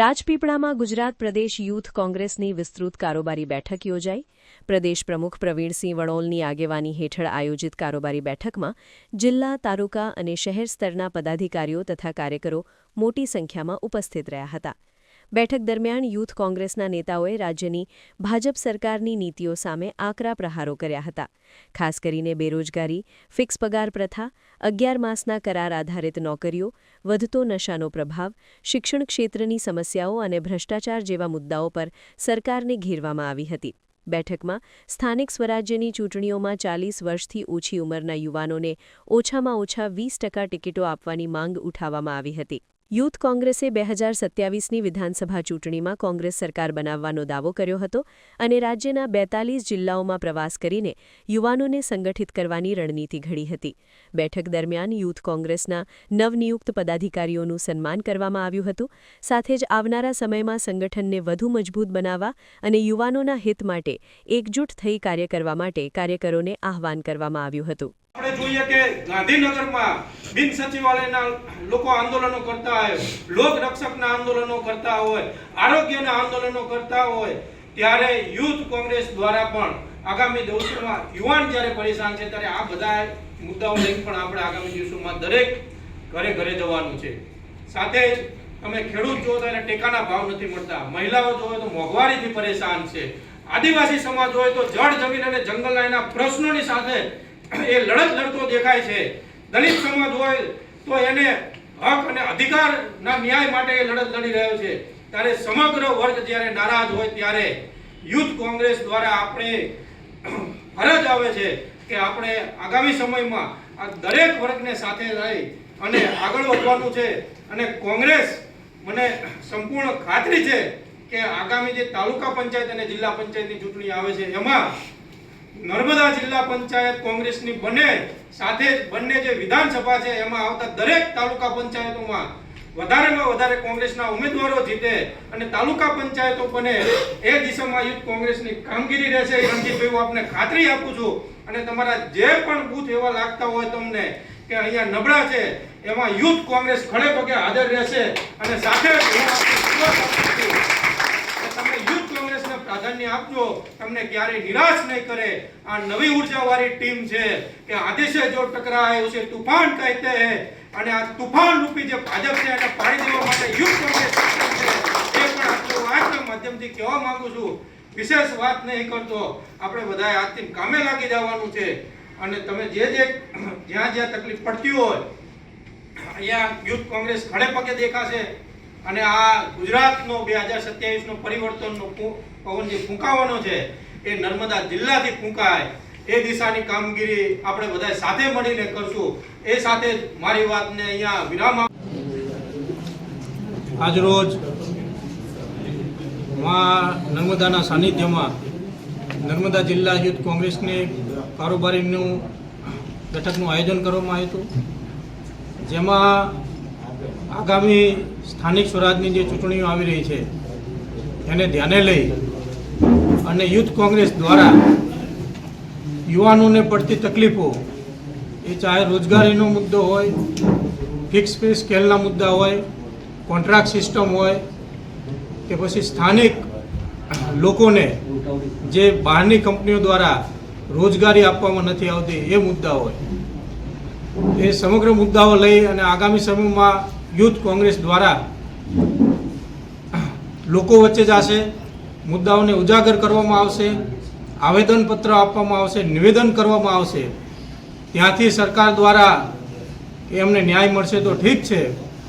રાજપીપળામાં ગુજરાત પ્રદેશ યુથ કોંગ્રેસની વિસ્તૃત કારોબારી બેઠક યોજાઈ. પ્રદેશ પ્રમુખ પ્રવીણસિંહ વણોલની આગેવાની હેઠળ આયોજિત કારોબારી બેઠકમાં જિલ્લા, તાલુકા અને શહેર સ્તરના પદાધિકારીઓ તથા કાર્યકરો મોટી સંખ્યામાં ઉપસ્થિત રહ્યા હતા. બેઠક દરમિયાન યુથ કોંગ્રેસના નેતાઓએ રાજ્યની ભાજપ સરકારની નીતિઓ સામે આકરા પ્રહારો કર્યા હતા. ખાસ કરીને બેરોજગારી, ફિક્સ પગાર પ્રથા, અગિયાર માસના કરાર આધારિત નોકરીઓ, વધતો નશાનો પ્રભાવ, શિક્ષણ ક્ષેત્રની સમસ્યાઓ અને ભ્રષ્ટાચાર જેવા મુદ્દાઓ પર સરકારને ઘેરવામાં આવી હતી. બેઠકમાં સ્થાનિક સ્વરાજ્યની ચૂંટણીઓમાં ચાલીસ વર્ષથી ઓછી ઉંમરના યુવાનોને ઓછામાં ઓછા વીસ ટકા ટિકિટો આપવાની માંગ ઉઠાવવામાં આવી હતી. યુથ કોંગ્રેસે બે હજાર સત્યાવીસની વિધાનસભા ચૂંટણીમાં કોંગ્રેસ સરકાર બનાવવાનો દાવો કર્યો હતો અને રાજ્યના બેતાલીસ જિલ્લાઓમાં પ્રવાસ કરીને યુવાનોને સંગઠિત કરવાની રણનીતિ ઘડી હતી. બેઠક દરમિયાન યુથ કોંગ્રેસના નવનિયુક્ત પદાધિકારીઓનું સન્માન કરવામાં આવ્યું હતું. સાથે જ આવનારા સમયમાં સંગઠનને વધુ મજબૂત બનાવવા અને યુવાનોના હિત માટે એકજૂટ થઈ કાર્ય કરવા માટે કાર્યકરોને આહવાન કરવામાં આવ્યું હતું. આપણે જોઈએ કે ગાંધીનગરમાં બિન સચિવાલયના લોકો આંદોલનો કરતા હોય લોક રક્ષકના આંદોલનો કરતા હોય, આરોગ્યના આંદોલનો કરતા હોય, ત્યારે યુથ કોંગ્રેસ દ્વારા પણ આગામી દિવસોમાં યુવાન જ્યારે પરેશાન છે ત્યારે આ બધા મુદ્દાઓ લઈને પણ આપણે આગામી દિવસોમાં દરેક ઘરે ઘરે જવાનું છે. સાથે જ તમે ખેડૂત જો એને ટેકાના ભાવ નથી મળતા. મહિલાઓ જો તો મોંઘવારીથી પરેશાન છે. આદિવાસી સમાજ હોય તો જળ જમીન અને જંગલના એના પ્રશ્નોની સાથે એ લડત લડતો દેખાય છે. દલિત સમાજ હોય તો એને હક અને અધિકારના ન્યાય માટે લડત લડી રહ્યો છે. ત્યારે સમગ્ર વર્ગ જ્યારે નારાજ હોય ત્યારે યુથ કોંગ્રેસ દ્વારા આપણે ફરજ આવે છે કે આપણે આગામી સમયમાં આ દરેક વર્ગને સાથે રહી અને આગળ વધવાનું છે. અને કોંગ્રેસ મને સંપૂર્ણ ખાતરી છે કે આગામી જે તાલુકા પંચાયત અને જિલ્લા પંચાયતની ચૂંટણી આવે છે, એમાં નર્મદા જિલ્લા પંચાયત કોંગ્રેસની બંને સાથે બંને જે વિધાનસભા છે, એમાં આવતા દરેક તાલુકા પંચાયતોમાં વધારેમાં વધારે કોંગ્રેસના ઉમેદવારો જીતે અને તાલુકા પંચાયતો બને એ દિશામાં યુથ કોંગ્રેસની કામગીરી રહેશે. એ રણજીતભાઈ હું આપને ખાતરી આપું છું અને તમારા જે પણ બૂથ એવા લાગતા હોય તમને કે અહીંયા નબળા છે, એમાં યુથ કોંગ્રેસ ખડે પગે હાજર રહેશે અને સાથે જ હું આપને વિશ્વાસ આપું છું કે તમે યુથ કોંગ્રેસને આપજો. તમને ક્યારેય નિરાશ નહીં કરે. આ નવી ઉર્જાવાળી ટીમ છે કે આદેશે જો ટકરાય ઉસે તુફાન કહેતે હે. અને આ તુફાન રૂપી જે ભાજપ છે, એને પાડી દેવા માટે કોંગ્રેસ છે, એ પણ આટલું આજના માધ્યમથી કહેવા માંગુ છું. વિશેષ વાત નહીં કરતો. આપણે બધાએ આજથી કામે લાગી જવાનું છે. અને તમે જે જે જ્યાં જ્યાં તકલીફ પડતી હોય, અહીંયા યુથ કોંગ્રેસ ખડે પગે દેખાશે. અને આ ગુજરાતનો બે હજાર સત્યાવીસનો પરિવર્તનનો પવન જે ફૂંકાવાનો છે, એ નર્મદા જિલ્લાથી ફૂંકાય. એ દિશાની કામગીરી આપણે બધા સાથે મળીને કરશું. એ સાથે મારી વાતને અહીંયા વિરામ આજરોજમાં નર્મદાના સાનિધ્યમાં નર્મદા જિલ્લા યુથ કોંગ્રેસની કારોબારીનું બેઠકનું આયોજન કરવામાં આવ્યું હતું. જેમાં આગામી સ્થાનિક સ્વરાજની જે ચૂંટણીઓ આવી રહી છે, એને ધ્યાને લઈ અને યુથ કોંગ્રેસ દ્વારા યુવાનોને પડતી તકલીફો, એ ચાહે રોજગારીનો મુદ્દો હોય, ફિક્સ પે સ્કેલના મુદ્દા હોય, કોન્ટ્રાક્ટ સિસ્ટમ હોય, કે પછી સ્થાનિક લોકોને જે બહારની કંપનીઓ દ્વારા રોજગારી આપવામાં નથી આવતી એ મુદ્દા હોય. એ સમગ્ર મુદ્દાઓ લઈ અને આગામી સમયમાં યુથ કોંગ્રેસ દ્વારા લોકો વચ્ચે જશે, મુદ્દાઓને ઉજાગર કરવામાં આવશે, આવેદનપત્ર આપવામાં આવશે, નિવેદન કરવામાં આવશે. ત્યાંથી સરકાર દ્વારા એમને ન્યાય મળશે તો ઠીક છે.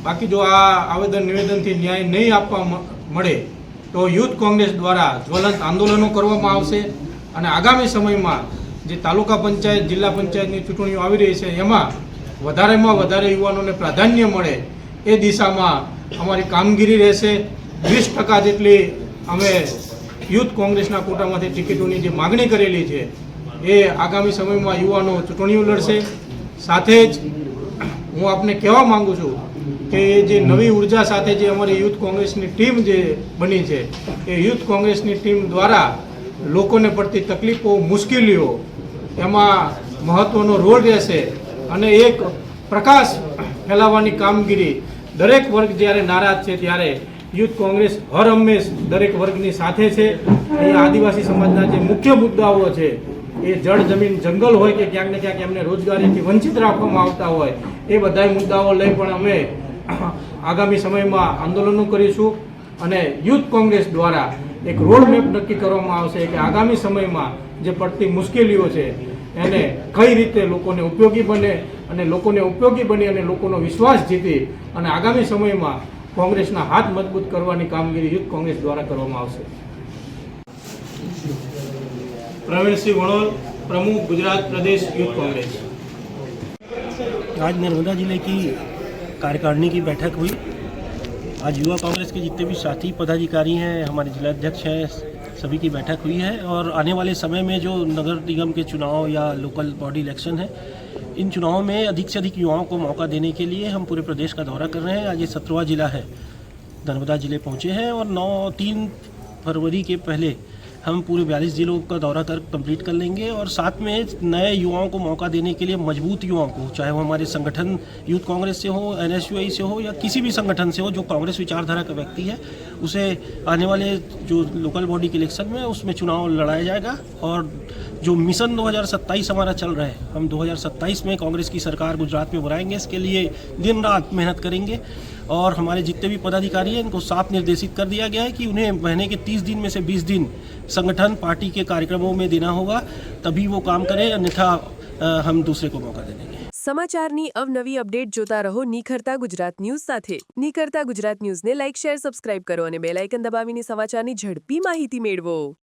બાકી જો આ આવેદન નિવેદનથી ન્યાય નહીં આપવા મળે, તો યુથ કોંગ્રેસ દ્વારા જ્વલંત આંદોલનો કરવામાં આવશે અને આગામી સમયમાં જે તાલુકા પંચાયત, જિલ્લા પંચાયતની ચૂંટણીઓ આવી રહી છે, એમાં વધારેમાં વધારે યુવાનોને પ્રાધાન્ય મળે એ દિશામાં અમારી કામગીરી રહેશે. વીસ ટકા જેટલી અમે યુથ કોંગ્રેસના કોટામાંથી ટિકિટોની જે માગણી કરેલી છે, એ આગામી સમયમાં યુવાનો ચૂંટણીઓ લડશે. સાથે જ હું આપને કહેવા માગું છું કે જે નવી ઊર્જા સાથે જે અમારી યુથ કોંગ્રેસની ટીમ જે બની છે, એ યુથ કોંગ્રેસની ટીમ દ્વારા લોકોને પડતી તકલીફો, મુશ્કેલીઓ, એમાં મહત્ત્વનો રોલ રહેશે. અને એક પ્રકાશ ફેલાવવાની કામગીરી દરેક વર્ગ જ્યારે નારાજ છે ત્યારે યુથ કોંગ્રેસ હર હંમેશ દરેક વર્ગની સાથે છે. એ આદિવાસી સમાજના જે મુખ્ય મુદ્દાઓ છે, એ જળ, જમીન, જંગલ હોય કે ક્યાંક ને ક્યાંક એમને રોજગારીથી વંચિત રાખવામાં આવતા હોય, એ બધાય મુદ્દાઓ લઈ પણ અમે આગામી સમયમાં આંદોલનો કરીશું અને યુથ કોંગ્રેસ દ્વારા એક રોડ મેપ નક્કી કરવામાં આવશે કે આગામી સમયમાં જે પડતી મુશ્કેલીઓ છે એને કઈ રીતે લોકોને ઉપયોગી બને અને લોકોને ઉપયોગી બની અને લોકોનો વિશ્વાસ જીતી અને આગામી સમયમાં કોંગ્રેસના હાથ મજબૂત કરવાની કામગીરી યુથ કોંગ્રેસ દ્વારા કરવામાં આવશે પ્રવીણસિંહ વણોલ પ્રમુખ ગુજરાત પ્રદેશ યુથ કોંગ્રેસ आज नर्मदा जिले की कार्यकारिणी की बैठक हुई आज युवा कांग्रेस के जितने भी साथी पदाधिकारी हैं हमारे जिलाध्यक्ष हैं सभी की बैठक हुई है और आने वाले समय में जो नगर निगम के चुनाव या लोकल बॉडी इलेक्शन है, इन चुनावों में अधिक से अधिक युवाओं को मौका देने के लिए हम पूरे प्रदेश का दौरा कर रहे हैं। आज ये सत्रवा जिला है, नर्मदा ज़िले पहुँचे हैं और नौ, तीन फरवरी के पहले हम पूरे बयालीस जिलों का दौरा कर कंप्लीट कर लेंगे और साथ में नए युवाओं को मौका देने के लिए मज़बूत युवाओं को, चाहे वो हमारे संगठन, यूथ कांग्रेस से हो, एनएसयूआई से हो, या किसी भी संगठन से हो, जो कांग्रेस विचारधारा का व्यक्ति है, उसे आने वाले जो लोकल बॉडी के इलेक्शन में, उसमें चुनाव लड़ाया जाएगा और जो मिशन 2027 हमारा चल रहा है हम 2027 में कांग्रेस की सरकार गुजरात में बनाएंगे इसके लिए दिन रात मेहनत करेंगे और हमारे जितने भी पदाधिकारी हैं इनको साफ निर्देशित कर दिया गया है कि उन्हें महीने के 30 दिन में से 20 दिन संगठन पार्टी के कार्यक्रमों में देना होगा तभी वो काम करें अन्यथा अ, हम दूसरे को मौका दे देंगे સમાચારની અવનવી અપડેટ જોતા રહો નિખરતા ગુજરાત ન્યૂઝ સાથે નિખરતા ગુજરાત ન્યૂઝને લાઇક શેર સબસ્ક્રાઇબ કરો અને બેલ આઇકન દબાવીને સમાચારની ઝડપી માહિતી મેળવો